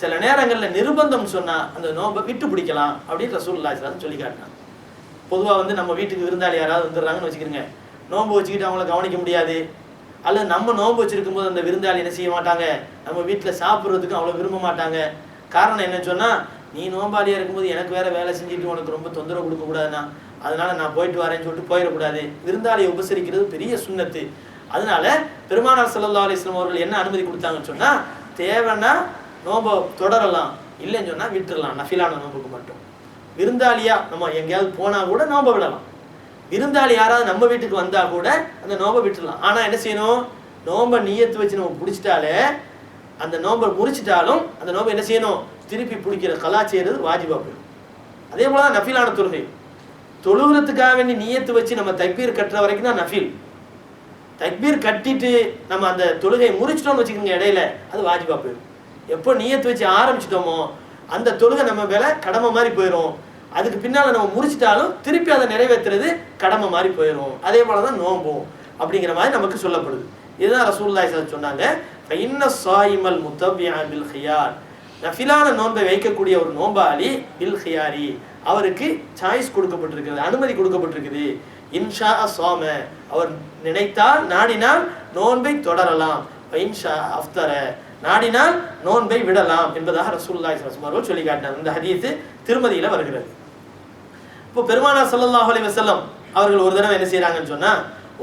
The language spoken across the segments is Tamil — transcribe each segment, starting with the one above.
சில நேரங்களில் நிர்பந்தம் சொன்னால் அந்த நோன்பை விட்டு பிடிக்கலாம் அப்படின்னு ரசூல்லா ஸல்லல்லாஹு சொல்லி காட்டினாங்க பொதுவாக வந்து நம்ம வீட்டுக்கு விருந்தாளி யாராவது வந்துடுறாங்கன்னு வச்சுக்கிறோங்க நோன்பு வச்சுக்கிட்டு அவங்கள கவனிக்க முடியாது. அல்லது நம்ம நோன்பு வச்சிருக்கும் போது அந்த விருந்தாளி என்ன செய்ய மாட்டாங்க? நம்ம வீட்டில் சாப்பிட்றதுக்கு அவ்வளோ விரும்ப மாட்டாங்க. காரணம் என்னன்னு சொன்னால் நீ நோம்பாளியாக இருக்கும்போது எனக்கு வேற வேலை செஞ்சுட்டு உனக்கு ரொம்ப தொந்தரவு கொடுக்கக்கூடாதுண்ணா அதனால நான் போயிட்டு வரேன்னு சொல்லிட்டு போயிடக்கூடாது. விருந்தாளியை உபசரிக்கிறது பெரிய சுண்ணத்து. அதனால பெருமானார் சல்லா அலிஸ்லாம் அவர்கள் என்ன அனுமதி கொடுத்தாங்கன்னு சொன்னால் தேவைன்னா நோம்பை தொடரலாம். இல்லைன்னு சொன்னால் விட்டுடலாம் நஃபிலான நோம்புக்கு மட்டும். விருந்தாளியாக நம்ம எங்கேயாவது போனால் கூட நோம்பை விடலாம். விருந்தாளி யாராவது நம்ம வீட்டுக்கு வந்தால் கூட அந்த நோம்பை விட்டுடலாம் ஆனால் என்ன செய்யணும்? நோம்பை நீயத்து வச்சு நம்ம பிடிச்சிட்டாலே அந்த நோம்பை முறிச்சிட்டாலும் அந்த நோம்பை என்ன செய்யணும்? திருப்பி பிடிக்கிற கலா செய்யறது வாஜிபா போயிடும் அதே போல தான் நஃபிலான தொழுகை. தொழுகிறதுக்காக வேண்டி நீயத்து வச்சு நம்ம தக்பீர் கட்டுற வரைக்கும் தான் நஃபில். தக்பீர் கட்டிட்டு நம்ம அந்த தொழுகையை முறிச்சிட்டோம்னு வச்சுக்கோங்க இடையில அது வாஜிபா போயிடும் எப்போ நீயத்து வச்சு ஆரம்பிச்சிட்டோமோ அந்த தொழுகை நம்ம மேலே கடமை மாதிரி போயிடும் அதுக்கு பின்னால் நம்ம முடிச்சிட்டாலும் திருப்பி அதை நிறைவேற்றுறது கடமை மாதிரி போயிடும் அதே போல தான் நோம்பும் அப்படிங்கிற மாதிரி நமக்கு சொல்லப்படுது. இதுதான் ரசூல்லாய் சார் சொன்னாங்க ஃபைன்ன சாயிமல் முத்தபியா பில் ஹியார் நஃபிலான நோன்பை வைக்கக்கூடிய ஒரு நோம்பாளி பில் ஹியாரி அவருக்கு சாய்ஸ் கொடுக்கப்பட்டிருக்கிறது அனுமதி கொடுக்கப்பட்டிருக்குது. இன்ஷா சோம அவர் நினைத்தால் நாடினால் நோன்பை தொடரலாம். இன்ஷா அஃப்தர. நாடினால் நோன்பை விடலாம் என்பதாக ரசூல்லாய் அவர்கள் சொல்லி காட்டினார் இந்த ஹதீத்து திருமதியில வருகிறது. இப்போ பெருமானா ஸல்லல்லாஹு அலைஹி வஸல்லம் அவர்கள் ஒரு தடவை என்ன செய்யறாங்கன்னு சொன்னா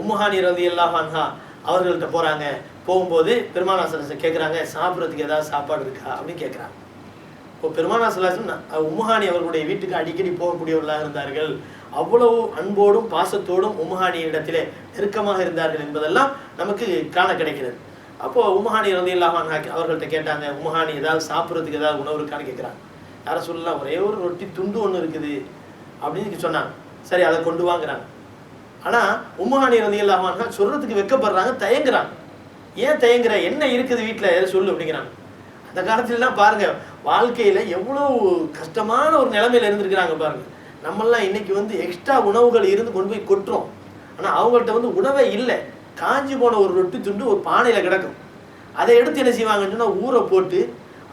உம்முஹானி ரலியல்லாஹு அல்லாஹான்ஹா அவர்கள்ட்ட போறாங்க. போகும்போது பெருமானா ஸல்லல்லாஹு கேட்குறாங்க சாப்பிட்றதுக்கு ஏதாவது சாப்பாடு இருக்கா? அப்படின்னு கேட்குறாங்க இப்போ பெருமானா ஸல்லல்லாஹு உம்முஹானி அவர்களுடைய வீட்டுக்கு அடிக்கடி போகக்கூடியவர்களாக இருந்தார்கள். அவ்வளவு அன்போடும் பாசத்தோடும் உம்முஹானி இடத்திலே நெருக்கமாக இருந்தார்கள் என்பதெல்லாம் நமக்கு காண கிடைக்கிறது. அப்போ உமஹானி ரலியல்லாஹு இல்லாமல் அவர்கள்ட்ட கேட்டாங்க உமஹானி ஏதாவது சாப்பிட்றதுக்கு ஏதாவது உணவு இருக்கான்னு கேட்குறாங்க யாரை சொல்லலாம் ஒரே ஒரு ரொட்டி துண்டு ஒன்று இருக்குது. அப்படின்னு சொன்னாங்க. சரி அதை கொண்டு வாங்குறாங்க. ஆனால் உமஹானி ரலியல்லாஹு இல்லாமல் சொல்றதுக்கு வெக்கப்படுறாங்க தயங்குறாங்க. ஏன் தயங்குற? என்ன இருக்குது வீட்டில் எதை சொல்லு அப்படிங்கிறாங்க. அந்த காலத்துலலாம் பாருங்க வாழ்க்கையில எவ்வளோ கஷ்டமான ஒரு நிலைமையில இருந்திருக்கிறாங்க பாருங்க. நம்மெல்லாம் இன்னைக்கு வந்து எக்ஸ்ட்ரா உணவுகள் இருந்து கொண்டு போய் கொட்டுறோம். ஆனால் அவங்கள்ட்ட வந்து உணவே இல்லை. காஞ்சி போன ஒரு ரொட்டி துண்டு ஒரு பானையில் கிடக்கும். அதை எடுத்து என்ன செய்வாங்கன்னு சொன்னால் ஊரை போட்டு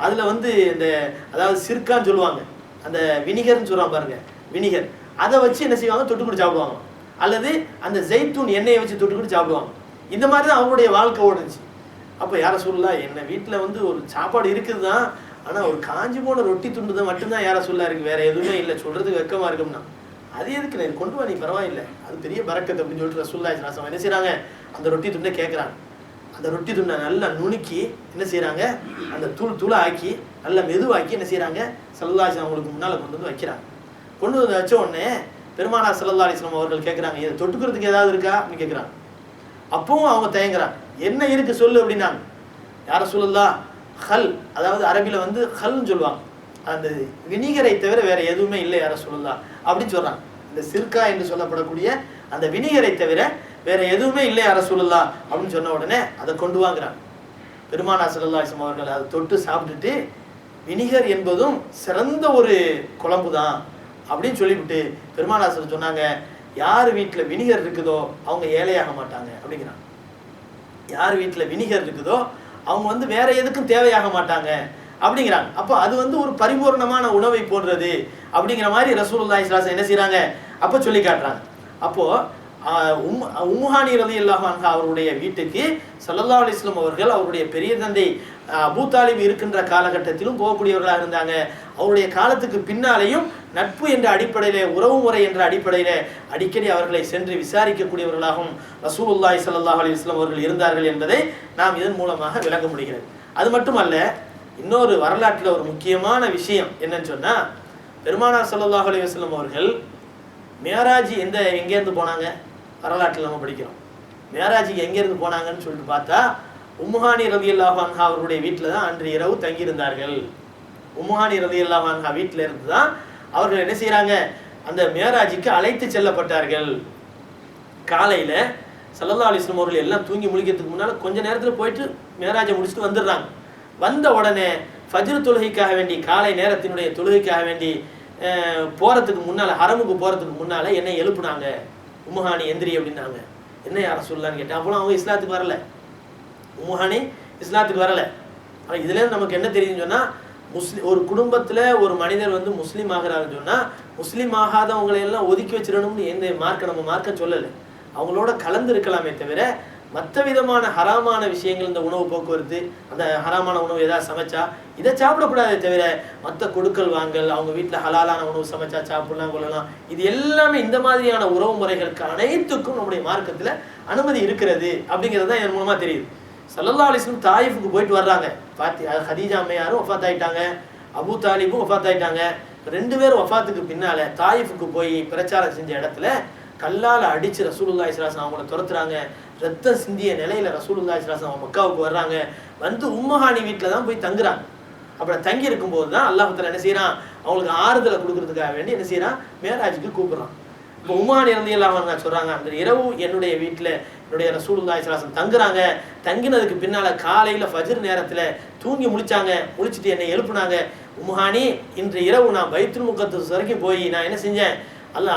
அதில் வந்து இந்த அதாவது சிற்கான்னு சொல்லுவாங்க. அந்த வினிகர்னு சொல்லுவாங்க பாருங்கள் வினிகர். அதை வச்சு என்ன செய்வாங்க? தொட்டுக்கூட சாப்பிடுவாங்க. அல்லது அந்த ஜெய்தூன் எண்ணெயை வச்சு தொட்டுக்கூட சாப்பிடுவாங்க. இந்த மாதிரி தான் அவங்களுடைய வாழ்க்கை ஓடுச்சு. அப்போ யாரை சொல்லலாம் என்ன வீட்டில் வந்து ஒரு சாப்பாடு இருக்குது தான் ஆனால் ஒரு காஞ்சி போன ரொட்டி துண்டு தான் மட்டும்தான் யாரை சொல்லா இருக்கு. வேற எதுவுமே இல்லை. சொல்கிறதுக்கு வெக்கமாக இருக்கும்னா. அது எதுக்கு நான் கொண்டு வா நீ பரவாயில்லை. அது பெரிய பறக்கத்து அப்படின்னு சொல்லிட்டு ரசூல்லா ராசம் என்ன செய்கிறாங்க அந்த ரொட்டி துண்டை கேட்குறாங்க. அந்த ரொட்டி துண்டை நல்லா நுணுக்கி என்ன செய்கிறாங்க அந்த தூள் தூளை ஆக்கி நல்லா மெதுவாக்கி என்ன செய்கிறாங்க சல்லாஹ் அவங்களுக்கு முன்னால் கொண்டு வந்து வைக்கிறாங்க. கொண்டு வந்து வச்ச உடனே பெருமானா சல்லா அலிஸ்லாம் அவர்கள் கேட்குறாங்க இதை தொட்டுக்கிறதுக்கு ஏதாவது இருக்கா? அப்படின்னு கேட்குறாங்க. அப்பவும் அவங்க தயங்குறாங்க. என்ன இருக்கு சொல்லு அப்படின்னாங்க. யார சொல்லலாம் ஹல் அதாவது அரபில வந்து ஹல்னு சொல்லுவாங்க. அந்த வினிகரை தவிர வேற எதுவுமே இல்லை யார சொல்லலாம் அப்படின்னு சொல்றாங்க. இந்த சிற்கா என்று சொல்லப்படக்கூடிய அந்த வினிகரை தவிர வேற எதுவுமே இல்லை அரசுல்லா அப்படின்னு சொன்ன உடனே அதை கொண்டு வாங்குறாங்க. பெருமானா சல்லாஹம் அவர்கள் அதை தொட்டு சாப்பிட்டுட்டு வினிகர் என்பதும் சிறந்த ஒரு குழம்பு தான் அப்படின்னு சொல்லிவிட்டு பெருமானாசர் சொன்னாங்க யார் வீட்டில் வினிகர் இருக்குதோ அவங்க ஏழையாக மாட்டாங்க அப்படிங்கிறாங்க. யார் வீட்டில் வினிகர் இருக்குதோ அவங்க வந்து வேற எதுக்கும் தேவையாக மாட்டாங்க அப்படிங்கிறாங்க. அப்போ அது வந்து ஒரு பரிபூர்ணமான உணவை போடுறது அப்படிங்கிற மாதிரி ரசூலுல்லாஹி இஸ்லாசன் என்ன செய்கிறாங்க அப்போ சொல்லி காட்டுறாங்க. அப்போ உம் உம்முஹானி ரலியல்லாஹு அன்ஹா அவருடைய வீட்டுக்கு சல்லல்லா அலிஸ்லம் அவர்கள் அவருடைய பெரிய தந்தை ஆஹ், இருக்கின்ற காலகட்டத்திலும் போகக்கூடியவர்களாக இருந்தாங்க. அவருடைய காலத்துக்கு பின்னாலேயும் நட்பு என்ற அடிப்படையிலே உறவு முறை என்ற அடிப்படையிலே அடிக்கடி அவர்களை சென்று விசாரிக்கக்கூடியவர்களாகவும் ரசூலுல்லாஹி ஸல்லல்லாஹு அலி இஸ்லாம் அவர்கள் இருந்தார்கள் என்பதை நாம் இதன் மூலமாக விளங்க முடிகிறது. அது மட்டுமல்ல இன்னொரு வரலாற்றில் ஒரு முக்கியமான விஷயம் என்னன்னு சொன்னா பெருமானார் சல்லாஹ் அலி வஸ்லம் அவர்கள் மேராஜி எந்த எங்கேருந்து போனாங்க? வரலாற்றில் நம்ம படிக்கிறோம். மேராஜிக்கு எங்கேருந்து போனாங்கன்னு சொல்லிட்டு பார்த்தா உம்முஹானி ரதி அல்லாஹான்ஹா அவருடைய வீட்டில் தான் அன்று இரவு தங்கியிருந்தார்கள். உம்முஹானி ரதி அல்லாஹான்ஹா வீட்டில் இருந்து தான் அவர்கள் என்ன செய்கிறாங்க? அந்த மேராஜிக்கு அழைத்து செல்லப்பட்டார்கள். காலையில் சல்லல்லா அலிஸ்லம் அவர்கள் எல்லாம் தூங்கி முழிக்கிறதுக்கு முன்னால் கொஞ்ச நேரத்தில் போயிட்டு மேராஜை முடிச்சுட்டு வந்துடுறாங்க. வந்த உடனே ஃபஜ்ரு தொழுகைக்காக வேண்டி காலை நேரத்தினுடைய தொழுகைக்காக வேண்டி போகிறதுக்கு போறதுக்கு முன்னால ஹரமுக்கு போறதுக்கு முன்னால் என்னை எழுப்புனாங்க. உமுஹானி எந்திரி அப்படின்னாங்க. என்ன யார சொல்லலான்னு கேட்டேன். அப்போ அவங்க இஸ்லாத்துக்கு வரல. உமுஹானி இஸ்லாத்துக்கு வரல. ஆனால் இதுல இருந்து நமக்கு என்ன தெரியுதுன்னு சொன்னால் முஸ்லி ஒரு குடும்பத்துல ஒரு மனிதர் வந்து முஸ்லீம் ஆகிறாருன்னு சொன்னால் முஸ்லீம் ஆகாதவங்களை எல்லாம் ஒதுக்கி வச்சிடணும்னு எந்த மார்க்க நம்ம மார்க்க சொல்லலை. அவங்களோட கலந்து இருக்கலாமே தவிர மற்ற விதமான ஹராமான விஷயங்கள் இந்த உணவு போக்குவரத்து அந்த ஹராமான உணவு எதாவது சமைச்சா இதை சாப்பிடக்கூடாதே தவிர மற்ற கொடுக்கல் வாங்கல் அவங்க வீட்டில் ஹலாலான உணவு சமைச்சா சாப்பிடலாம் கொள்ளலாம் இது எல்லாமே இந்த மாதிரியான உறவு முறைகளுக்கு அனைத்துக்கும் நம்முடைய மார்க்கத்தில் அனுமதி இருக்கிறது அப்படிங்கிறது தான் இதன் மூலமாக தெரியுது. சல்லல்லா அலிஸ்லும் தாயிஃபுக்கு போயிட்டு வர்றாங்க. பாத்தி ஹதீஜா அம்மையாரும் ஒஃபாத் ஆகிட்டாங்க அபு தாலிபும் ஒஃபாத் ஆகிட்டாங்க ரெண்டு பேரும் ஒஃபாத்துக்கு பின்னால தாயிஃபுக்கு போய் பிரச்சாரம் செஞ்ச இடத்துல கல்லால் அடிச்சு ரசூலுல்லா ஸல்லல்லாஹு அவங்கள துரத்துறாங்க. ரத்தம் சிந்திய நிலையில ரசூலுல்லாஹி ஸல்லல்லாஹு அவங்க மக்காவுக்கு வர்றாங்க. வந்து உம்மஹானி வீட்டில் தான் போய் தங்குறாங்க. அப்புறம் தங்கி இருக்கும்போது தான் அல்லாஹத்தில் என்ன செய்யறான் அவங்களுக்கு ஆறுதலை கொடுக்கறதுக்காக வேண்டி என்ன செய்யறான் மேராஜுக்கு கூப்பிடுறான். இப்போ உமான் இறந்து எல்லாம் சொல்றாங்க அந்த இரவு என்னுடைய வீட்டில் என்னுடைய ரசூலுல்லாஹி சிலாசம் தங்குறாங்க. தங்கினதுக்கு பின்னால காலையில ஃபஜர் நேரத்துல தூங்கி முழிச்சாங்க. முழிச்சிட்டு என்னை எழுப்புனாங்க. உமஹானி இன்று இரவு நான் பைத்துல் முகத்தஸ் வரைக்கும் போய் நான் என்ன செஞ்சேன்? அல்ல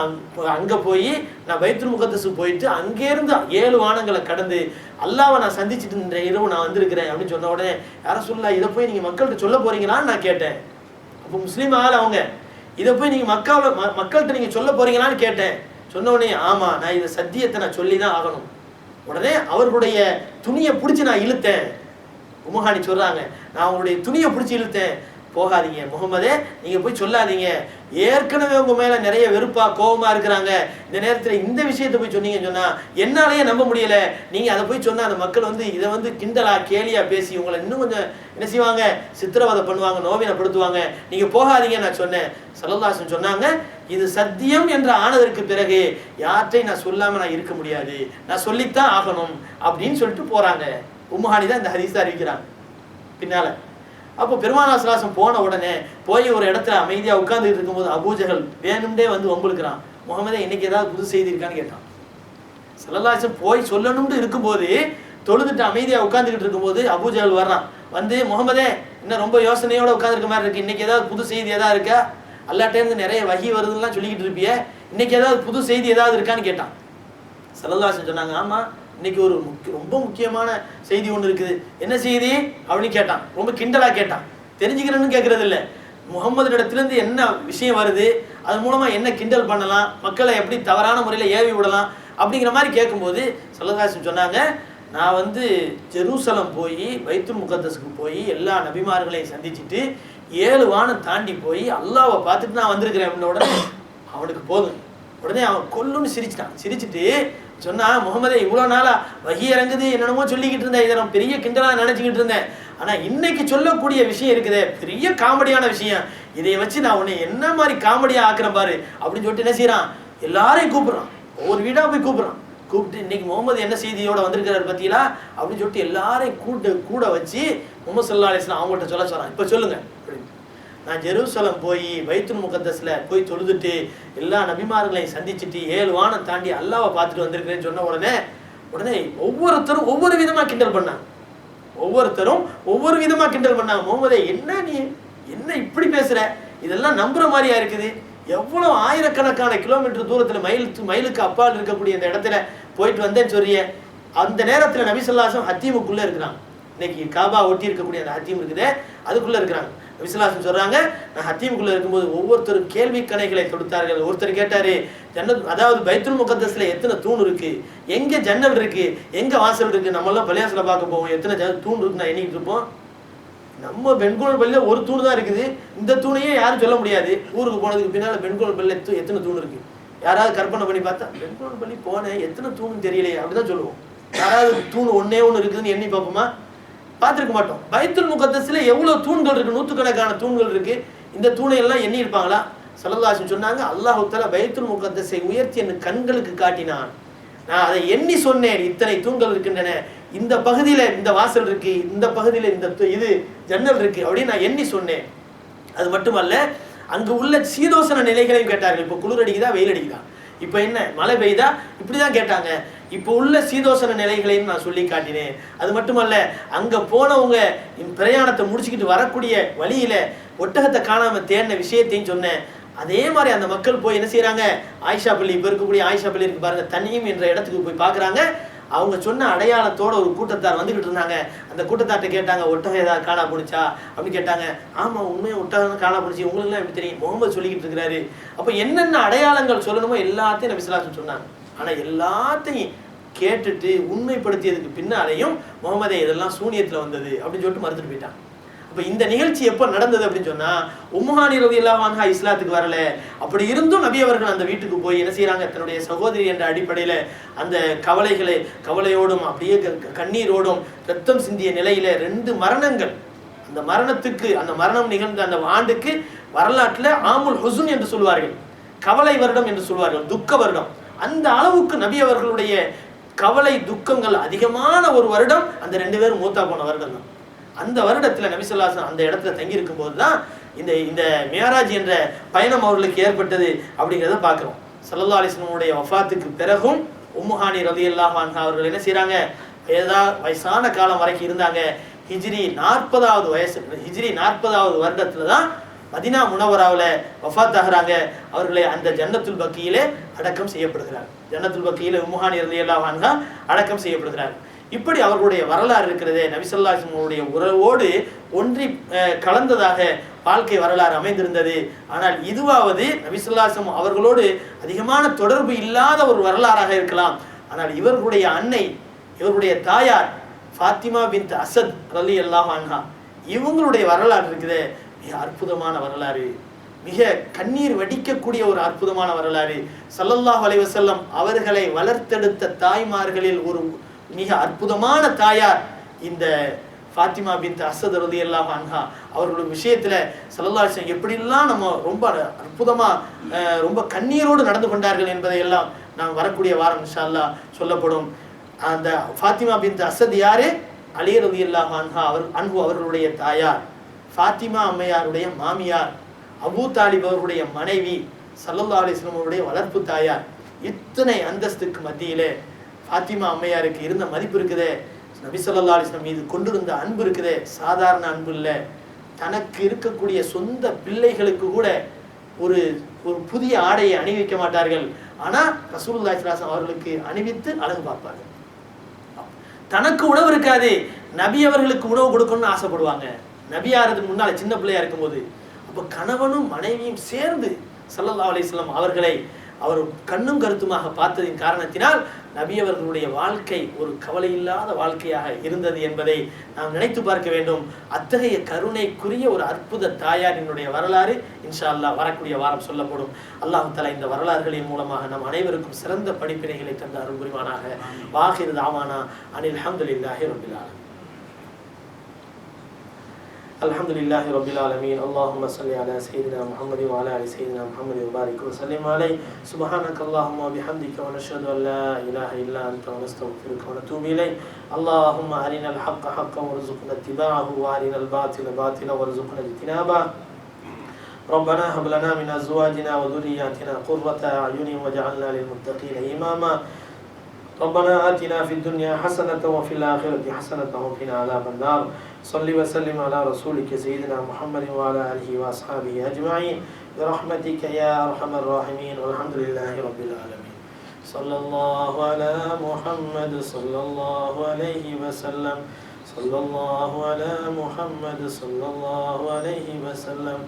அங்கே போய் நான் வைத்திரு முகத்தஸ் போயிட்டு அங்கேருந்து ஏழு வானங்களை கடந்து அல்லாவை நான் சந்திச்சுட்டு இருந்த இரவு நான் வந்திருக்கிறேன் அப்படின்னு சொன்ன உடனே யாரும் சொல்லலாம் இதை போய் நீங்கள் மக்கள்கிட்ட சொல்ல போறீங்களான்னு நான் கேட்டேன். அப்போ முஸ்லீம் ஆள் அவங்க இதை போய் நீங்கள் மக்காவில் ம மக்கள்கிட்ட நீங்கள் சொல்ல போறீங்களான்னு கேட்டேன். சொன்ன உடனே ஆமாம் நான் இதை சத்தியத்தை நான் சொல்லி தான் ஆகணும். உடனே அவர்களுடைய துணியை பிடிச்சி நான் இழுத்தேன். உமஹானி சொல்கிறாங்க நான் அவங்களுடைய துணியை பிடிச்சி இழுத்தேன். போகாதீங்க. முகமதே நீங்கள் போய் சொல்லாதீங்க. ஏற்கனவே உங்கள் மேலே நிறைய வெறுப்பாக கோபமாக இருக்கிறாங்க. இந்த நேரத்தில் இந்த விஷயத்தை போய் சொன்னீங்கன்னு சொன்னால் என்னாலேயே நம்ப முடியல. நீங்கள் அதை போய் சொன்னால் அந்த மக்கள் வந்து இதை வந்து கிண்டலா கேலியாக பேசி உங்களை இன்னும் கொஞ்சம் என்ன செய்வாங்க? சித்திரவதை பண்ணுவாங்க நோவினப்படுத்துவாங்க நீங்கள் போகாதீங்க நான் சொன்னேன். சலல்லாசன் சொன்னாங்க இது சத்தியம் என்று ஆனதற்கு பிறகு யார்கிட்டையும் நான் சொல்லாமல் நான் இருக்க முடியாது. நான் சொல்லித்தான் ஆகணும் அப்படின்னு சொல்லிட்டு போகிறாங்க உம்மஹானி தான் இந்த ஹரிசா அறிவிக்கிறாங்க. பின்னால. அப்போ பெருமானாசுலாசம் போன உடனே போய் ஒரு இடத்துல அமைதியாக உட்கார்ந்துட்டு இருக்கும்போது அபூஜகல் வேணும்டே வந்து வம்புழுக்கிறான். முகமதே இன்னைக்கு ஏதாவது புது செய்தி இருக்கான்னு கேட்டான். சல்லல்லாசம் போய் சொல்லணும்னு இருக்கும்போது தொழுதுட்டு அமைதியாக உட்காந்துக்கிட்டு இருக்கும்போது அபூஜகல் வர்றான். வந்து முகமதே இன்னும் ரொம்ப யோசனையோட உட்காந்துருக்க மாதிரி இருக்கு. இன்னைக்கு ஏதாவது புது செய்தி ஏதாவது இருக்கா? அல்லாட்டேருந்து நிறைய வகி வருதுலாம் சொல்லிக்கிட்டு இருப்பியே. இன்னைக்கு ஏதாவது புது செய்தி ஏதாவது இருக்கான்னு கேட்டான். சல்லல்லாசன் சொன்னாங்க ஆமாம் இன்னைக்கு ஒரு முக்கிய ரொம்ப முக்கியமான செய்தி ஒன்று இருக்குது. என்ன செய்தி? அப்படின்னு கேட்டான். ரொம்ப கிண்டலாக கேட்டான். தெரிஞ்சுக்கிறேன்னு கேட்கறது இல்லை. என்ன விஷயம் வருது? அது மூலமாக என்ன கிண்டல் பண்ணலாம்? மக்களை எப்படி தவறான முறையில் ஏவி விடலாம்? அப்படிங்கிற மாதிரி கேட்கும்போது சல்லதாசன் சொன்னாங்க நான் வந்து ஜெருசலம் போய் பைத்துல் முகத்தஸுக்கு போய் எல்லா நபிமார்களையும் சந்திச்சுட்டு ஏழு வானம் தாண்டி போய் அல்லாவை பார்த்துட்டு நான் வந்திருக்கிறேன் அப்படின்ன உடனே அவனுக்கு போதும். உடனே அவன் கொல்லுன்னு சிரிச்சிட்டான். சிரிச்சிட்டு சொன்னா முகமதே இவ்வளோ நாளாக வகி இறங்குது என்னென்னமோ சொல்லிக்கிட்டு இருந்தேன். இதை நான் பெரிய கிண்டலாக நினச்சிக்கிட்டு இருந்தேன். ஆனால் இன்னைக்கு சொல்லக்கூடிய விஷயம் இருக்குதே. பெரிய காமெடியான விஷயம். இதை வச்சு நான் உன்னை என்ன மாதிரி காமெடியாக ஆக்குறேன் பாரு அப்படின்னு சொல்லிட்டு என்ன செய்கிறான் எல்லாரையும் கூப்பிட்றான். ஒவ்வொரு வீடாக போய் கூப்பிட்றான். கூப்பிட்டு இன்னைக்கு முகமது என்ன செய்தியோட வந்திருக்கிறாரு பத்தியலா அப்படின்னு சொல்லிட்டு எல்லாரையும் கூட்டு கூட வச்சு முகமது சல்லா அலிஸ்லாம் அவங்கள்ட்ட சொல்ல சொல்றான். இப்போ சொல்லுங்க. அப்படின்னு நான் ஜெருசலம் போய் வைத்து முகத்தஸில் போய் தொழுதுட்டு எல்லா நபிமார்களையும் சந்திச்சுட்டு ஏழு வானம் தாண்டி அல்லாவை பார்த்துட்டு வந்திருக்கிறேன்னு சொன்ன உடனே உடனே ஒவ்வொருத்தரும் ஒவ்வொரு விதமாக கிண்டல் பண்ணாங்க ஒவ்வொருத்தரும் ஒவ்வொரு விதமாக கிண்டல் பண்ணாங்க முகமதே என்ன நீ? என்ன இப்படி பேசுகிற இதெல்லாம் நம்புகிற மாதிரியா இருக்குது? எவ்வளோ ஆயிரக்கணக்கான கிலோமீட்டர் தூரத்தில் மைல் மைலுக்கு அப்பால் இருக்கக்கூடிய அந்த இடத்துல போயிட்டு வந்தேன்னு சொல்றிய அந்த நேரத்தில் நபிசல்லாசம் ஹத்தீமுக்குள்ளே இருக்கிறாங்க இன்னைக்கு காபா ஒட்டி இருக்கக்கூடிய அந்த ஹத்தீம் இருக்குதே. அதுக்குள்ளே இருக்கிறாங்க. விசுவாசம் சொல்கிறாங்க நான் ஹத்தீமுக்குள்ளே இருக்கும்போது ஒவ்வொருத்தரும் கேள்வி கணைகளை தொடுத்தார்கள். ஒருத்தர் கேட்டார் ஜன்னத் அதாவது பைத்துல் முகத்தஸில் எத்தனை தூண் இருக்குது எங்கே ஜன்னல் இருக்குது எங்கே வாசல் இருக்குது நம்மளாம் பள்ளியாசில் பார்க்க போவோம். எத்தனை ஜ- தூண் இருக்குன்னு நான் இருப்போம். நம்ம பெண்குளம் பள்ளியில் ஒரு தூண் தான் இருக்குது. இந்த தூணையே யாரும் சொல்ல முடியாது. ஊருக்கு போனதுக்கு பின்னால் பெண்குளம் பள்ளியில் எத்தனை தூண் இருக்குது யாராவது கற்பனை பண்ணி பார்த்தா பெண்குளம் பள்ளி போனேன். எத்தனை தூண் தெரியலையே. அப்படிதான் சொல்லுவோம். யாராவது தூண் ஒன்றே ஒன்று இருக்குதுன்னு எண்ணி பார்ப்போமா? பார்த்துருக்க மாட்டோம். பைத்துல் முகத்தஸில் எவ்வளோ தூண்கள் இருக்குது நூற்றுக்கணக்கான தூண்கள் இருக்குது இந்த தூணை எல்லாம் எண்ணி இருப்பாங்களா? சல்லல்லாஹு சொன்னாங்க அல்லாஹு பைத்துல் முகத்தஸை உயர்த்தி என் கண்களுக்கு காட்டினான். நான் அதை எண்ணி சொன்னேன் இத்தனை தூண்கள் இருக்கின்றன. இந்த பகுதியில் இந்த வாசல் இருக்கு இந்த பகுதியில் இந்த இது ஜன்னல் இருக்கு. அப்படின்னு நான் எண்ணி சொன்னேன். அது மட்டுமல்ல அங்கு உள்ள சீதோசன நிலைகளையும் கேட்டார்கள். இப்போ குளிர் அடிக்குதா? வெயில் அடிக்குதா? இப்போ என்ன? மழை பெய்யுதா? இப்படிதான் கேட்டாங்க. இப்போ உள்ள சீதோசன நிலைகளையும் நான் சொல்லி காட்டினேன். அது மட்டுமல்ல அங்கே போனவங்க பிரயாணத்தை முடிச்சுக்கிட்டு வரக்கூடிய வழியில் ஒட்டகத்தை காணாமல் தேடின விஷயத்தையும் சொன்னேன். அதே மாதிரி அந்த மக்கள் போய் என்ன செய்கிறாங்க ஆயிஷா பள்ளி இப்போ இருக்கக்கூடிய ஆயிஷா பள்ளி இருக்கு பாருங்கள் தனியும் என்ற இடத்துக்கு போய் பார்க்குறாங்க அவங்க சொன்ன அடையாளத்தோட ஒரு கூட்டத்தார் வந்துகிட்டு இருந்தாங்க. அந்த கூட்டத்தார்ட்ட கேட்டாங்க ஒட்டகம் ஏதாவது காணா பிடிச்சா அப்படின்னு கேட்டாங்க. ஆமாம் உண்மையை ஒட்டகம் காணா பிடிச்சி உங்களுக்குலாம் எப்படி தெரியும்? முகமது சொல்லிக்கிட்டு இருக்கிறாரு. அப்போ என்னென்ன அடையாளங்கள் சொல்லணுமோ எல்லாத்தையும் நபிசுல்லாசன் சொன்னாங்க. ஆனால் எல்லாத்தையும் கேட்டுட்டு உண்மைப்படுத்தியதுக்கு பின்னாலேயும் முகமதே இதெல்லாம் சூனியத்தில் வந்தது அப்படின்னு சொல்லிட்டு மறுத்துட்டு போயிட்டான். அப்போ இந்த நிகழ்ச்சி எப்போ நடந்தது அப்படின்னு சொன்னால் உம்முஹானி ரவி இல்லாமன்ஹா இஸ்லாத்துக்கு வரல. அப்படி இருந்தும் நபி அவர்கள் அந்த வீட்டுக்கு போய் என்ன செய்கிறாங்க தன்னுடைய சகோதரி என்ற அடிப்படையில் அந்த கவலைகளை கவலையோடும் அப்படியே க- கண்ணீரோடும் ரத்தம் சிந்திய நிலையில ரெண்டு மரணங்கள். அந்த மரணத்துக்கு அந்த மரணம் நிகழ்ந்த அந்த ஆண்டுக்கு வரலாற்றில் ஆமுல் ஹுசுன் என்று சொல்வார்கள். கவலை வருடம் என்று சொல்வார்கள் துக்க வருடம். அந்த அளவுக்கு நபி அவர்களுடைய கவலை துக்கங்கள் அதிகமான ஒரு வருடம் அந்த ரெண்டு பேரும் மூத்தா போன வருடம் தான். அந்த வருடத்தில் நபிசல்லாசன் அந்த இடத்துல தங்கியிருக்கும் போது தான் இந்த இந்த மேராஜ் என்ற பயணம் அவர்களுக்கு ஏற்பட்டது அப்படிங்கிறத பார்க்குறோம். சல்லல்லா அலிஸ்லமுடைய வஃபாத்துக்கு பிறகும் உம்முஹானி ரதி அவர்கள் என்ன செய்கிறாங்க ஏதா வயசான காலம் வரைக்கும் இருந்தாங்க. ஹிஜ்ரி நாற்பதாவது வயசு ஹிஜ்ரி நாற்பதாவது வருடத்துல தான் மதினா முனவராவில் வஃபாத் ஆகிறாங்க அவர்களை அந்த ஜன்னத்துல் பக்கியிலே அடக்கம் செய்யப்படுகிறார். ஜன்னத்துல் பக்கியில உம்முஹானி ரதி அடக்கம் செய்யப்படுகிறார். இப்படி அவர்களுடைய வரலாறு இருக்கிறதே. நபிசல்லாசனுடைய உறவோடு ஒன்றி அஹ், கலந்ததாக வாழ்க்கை வரலாறு அமைந்திருந்தது. ஆனால் இதுவாவது நபிசல்லாசம் அவர்களோடு அதிகமான தொடர்பு இல்லாத ஒரு வரலாறாக இருக்கலாம். ஆனால் இவர்களுடைய அன்னை இவர்களுடைய தாயார் ஃபாத்திமா பின் அசத் ரலி அல்லாஹ் இவங்களுடைய வரலாறு இருக்குது. மிக அற்புதமான வரலாறு மிக கண்ணீர் வடிக்கக்கூடிய ஒரு அற்புதமான வரலாறு. சல்லல்லாஹ் அலைவசல்லம் அவர்களை வளர்த்தெடுத்த தாய்மார்களில் ஒரு மிக அற்புதமான தாயார் இந்த ஃபாத்திமா பின் அசத் ரதி எல்லாம் அன்ஹா. அவர்களுடைய விஷயத்துல சல்லல்லாஹ் எப்படிலாம் நம்ம ரொம்ப அற்புதமா ரொம்ப கண்ணீரோடு நடந்து கொண்டார்கள் என்பதை எல்லாம் நாம் வரக்கூடிய வாரம் இன்ஷா அல்லாஹ் சொல்லப்படும். அந்த ஃபாத்திமா பின் அசத் யாரு? அலி ரதி அல்லாஹ் அன்ஹா. அவர் அன்பு அவர்களுடைய தாயார். ஃபாத்திமா அம்மையாருடைய மாமியார் அபூ தாலிப் அவர்களுடைய மனைவி சல்லல்லா அலிஸ்லாம் அவருடைய வளர்ப்பு தாயார் இத்தனை அந்தஸ்துக்கு மத்தியிலே ஃபாத்திமா அம்மையாருக்கு இருந்த மதிப்பு இருக்குதே. நபி ஸல்லல்லாஹு அலைஹி மீது கொண்டிருந்த அன்பு இருக்குதே. சாதாரண அன்பு இல்லை. தனக்கு இருக்கக்கூடிய சொந்த பிள்ளைகளுக்கு கூட ஒரு ஒரு புதிய ஆடையை அணிவிக்க மாட்டார்கள். ஆனால் ரசூல்லா இஸ்லாசம் அவர்களுக்கு அணிவித்து அழகு பார்ப்பார்கள். தனக்கு உணவு இருக்காது. நபி அவர்களுக்கு உணவு கொடுக்கணும்னு ஆசைப்படுவாங்க. நபியாரதுக்கு முன்னால சின்ன பிள்ளையா இருக்கும்போது அப்ப கணவனும் மனைவியும் சேர்ந்து ஸல்லல்லாஹு அலைஹி வஸல்லம் அவர்களை அவர் கண்ணும் கருத்துமாக பார்த்ததின் காரணத்தினால் நபி அவர்களுடைய வாழ்க்கை ஒரு கவலை இல்லாத வாழ்க்கையாக இருந்தது என்பதை நாம் நினைத்து பார்க்க வேண்டும். அத்தகைய கருணைக்குரிய ஒரு அற்புத தாயாரினுடைய வரலாறு. இன்ஷா அல்லாஹ் வரக்கூடிய வாரம் சொல்லப்படும். அல்லாஹ் தஆலா இந்த வரலாறுகளின் மூலமாக நம் அனைவருக்கும் சிறந்த படிப்பினைகளை தந்த அருள் புரிவானாக வாஹிர் தாவானா அனில் அல்ஹம்துலில்லாஹி ரபில் ஆலமீன். الحمد لله رب العالمين اللهم صل على سيدنا محمد وعلى ال سيدنا محمد وبارك وسلم عليه سبحانك اللهم وبحمدك ونشهد ان لا اله الا انت ونستغفرك ونتوب اليك اللهم ارنا الحق حقا وارزقنا اتباعه وارنا الباطل باطلا وارزقنا اجتنابه ربنا هب لنا من ازواجنا وذرياتنا قرة اعين واجعلنا للمتقين اماما ربنا آتنا في الدنيا حسنة وفي الآخرة حسنة وقنا عذاب النار. صل وسلم على رسولك سيدنا محمد وعلى آله وأصحابه أجمعين. برحمتك يا أرحم الراحمين. والحمد لله رب العالمين. صلى الله على محمد صلى الله عليه وسلم. صلى الله على محمد صلى الله عليه وسلم.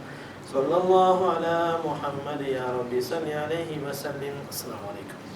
صلى الله على محمد يا رب. صل عليه وسلم. السلام عليكم.